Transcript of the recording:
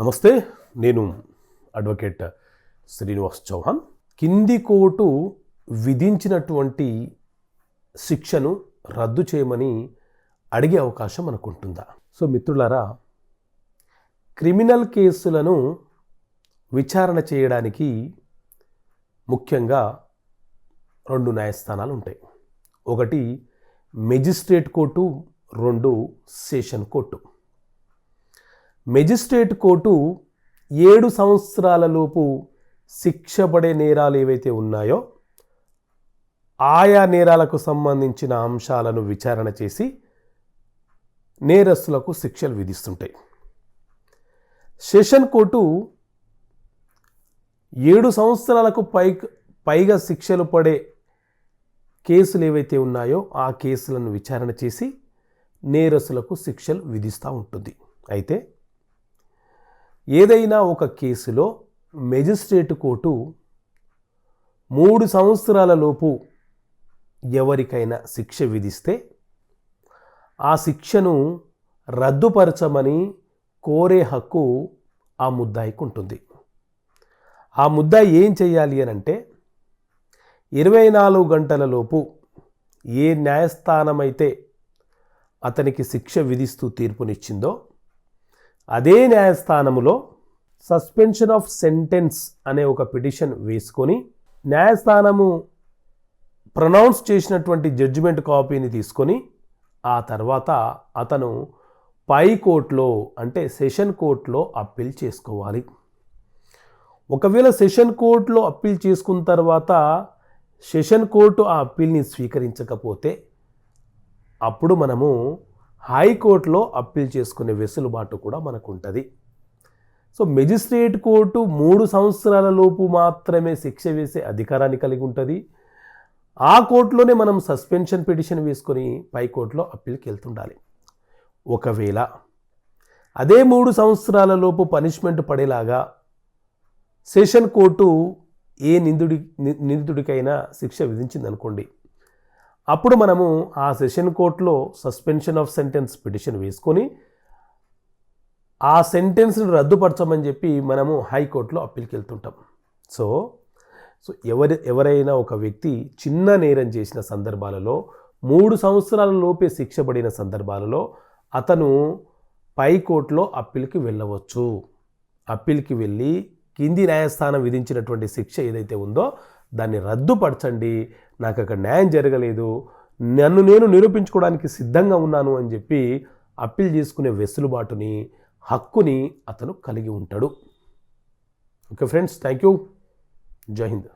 నమస్తే నేను అడ్వకేట్ శ్రీనివాస్ చౌహాన్. కింది కోర్టు విధించినటువంటి శిక్షను రద్దు చేయమని అడిగే అవకాశం మనకుంటుందా? సో మిత్రులారా క్రిమినల్ కేసులను విచారణ చేయడానికి ముఖ్యంగా రెండు న్యాయస్థానాలు ఉంటాయి. ఒకటి మెజిస్ట్రేట్ కోర్టు రెండు సెషన్ కోర్టు. మెజిస్ట్రేట్ కోర్టు ఏడు సంవత్సరాలలోపు శిక్ష పడే నేరాలు ఏవైతే ఉన్నాయో ఆయా నేరాలకు సంబంధించిన అంశాలను విచారణ చేసి నేరస్తులకు శిక్షలు విధిస్తుంటాయి. సెషన్ కోర్టు ఏడు సంవత్సరాలకు పై పైగా శిక్షలు పడే కేసులు ఏవైతే ఉన్నాయో ఆ కేసులను విచారణ చేసి నేరస్తులకు శిక్షలు విధిస్తూ ఉంటుంది. అయితే ఏదైనా ఒక కేసులో మెజిస్ట్రేట్ కోర్టు మూడు సంవత్సరాల లోపు ఎవరికైనా శిక్ష విధిస్తే ఆ శిక్షను రద్దుపరచమని కోరే హక్కు ఆ ముద్దాయికి ఉంటుంది. ఆ ముద్దాయి ఏం చేయాలి అని అంటే ఇరవై నాలుగు గంటల లోపు ఏ న్యాయస్థానమైతే అతనికి శిక్ష విధిస్తూ తీర్పునిచ్చిందో అదే న్యాయస్థానములో సస్పెన్షన్ ఆఫ్ సెంటెన్స్ అనే ఒక పిటిషన్ వేసుకొని న్యాయస్థానము ప్రొనౌన్స్ చేసినటువంటి జడ్జిమెంట్ కాపీని తీసుకొని ఆ తర్వాత అతను పై కోర్టులో అంటే సెషన్ కోర్టులో అప్పీల్ చేసుకోవాలి. ఒకవేళ సెషన్ కోర్టులో అప్పీల్ చేసుకున్న తర్వాత సెషన్ కోర్టు ఆ అప్పీల్ని స్వీకరించకపోతే అప్పుడు మనము హైకోర్టులో అప్పీల్ చేసుకునే వెసులుబాటు కూడా మనకు ఉంటుంది సో మెజిస్ట్రేట్ కోర్టు మూడు సంవత్సరాల లోపు మాత్రమే శిక్ష వేసే అధికారాన్ని కలిగి ఉంటుంది. ఆ కోర్టులోనే మనం సస్పెన్షన్ పిటిషన్ వేసుకొని పై కోర్టులో అప్పీల్కి వెళ్తుండాలి. ఒకవేళ అదే మూడు సంవత్సరాల లోపు పనిష్మెంట్ పడేలాగా సెషన్ కోర్టు ఏ నిందుడి ని- నిందితుడికైనా శిక్ష విధించిందనుకోండి అప్పుడు మనము ఆ సెషన్ కోర్టులో సస్పెన్షన్ ఆఫ్ సెంటెన్స్ పిటిషన్ వేసుకొని ఆ సెంటెన్స్ని రద్దుపరచమని చెప్పి మనము హైకోర్టులో అప్పీల్కి వెళ్తుంటాం. సో సో ఎవరి ఎవరైనా ఒక వ్యక్తి చిన్న నేరం చేసిన సందర్భాలలో మూడు సంవత్సరాల లోపే శిక్ష పడిన సందర్భాలలో అతను పై కోర్టులో అప్పీల్కి వెళ్ళవచ్చు. అప్పీల్కి వెళ్ళి కింది న్యాయస్థానం విధించినటువంటి శిక్ష ఏదైతే ఉందో దాన్ని రద్దుపరచండి నాకు అక్కడ న్యాయం జరగలేదు. నన్ను నేను నిరూపించుకోవడానికి సిద్ధంగా ఉన్నాను అని చెప్పి అప్పీల్ చేసుకునే వెసులుబాటుని హక్కుని అతను కలిగి ఉంటాడు. ఓకే ఫ్రెండ్స్ థ్యాంక్ యూ జై హింద్.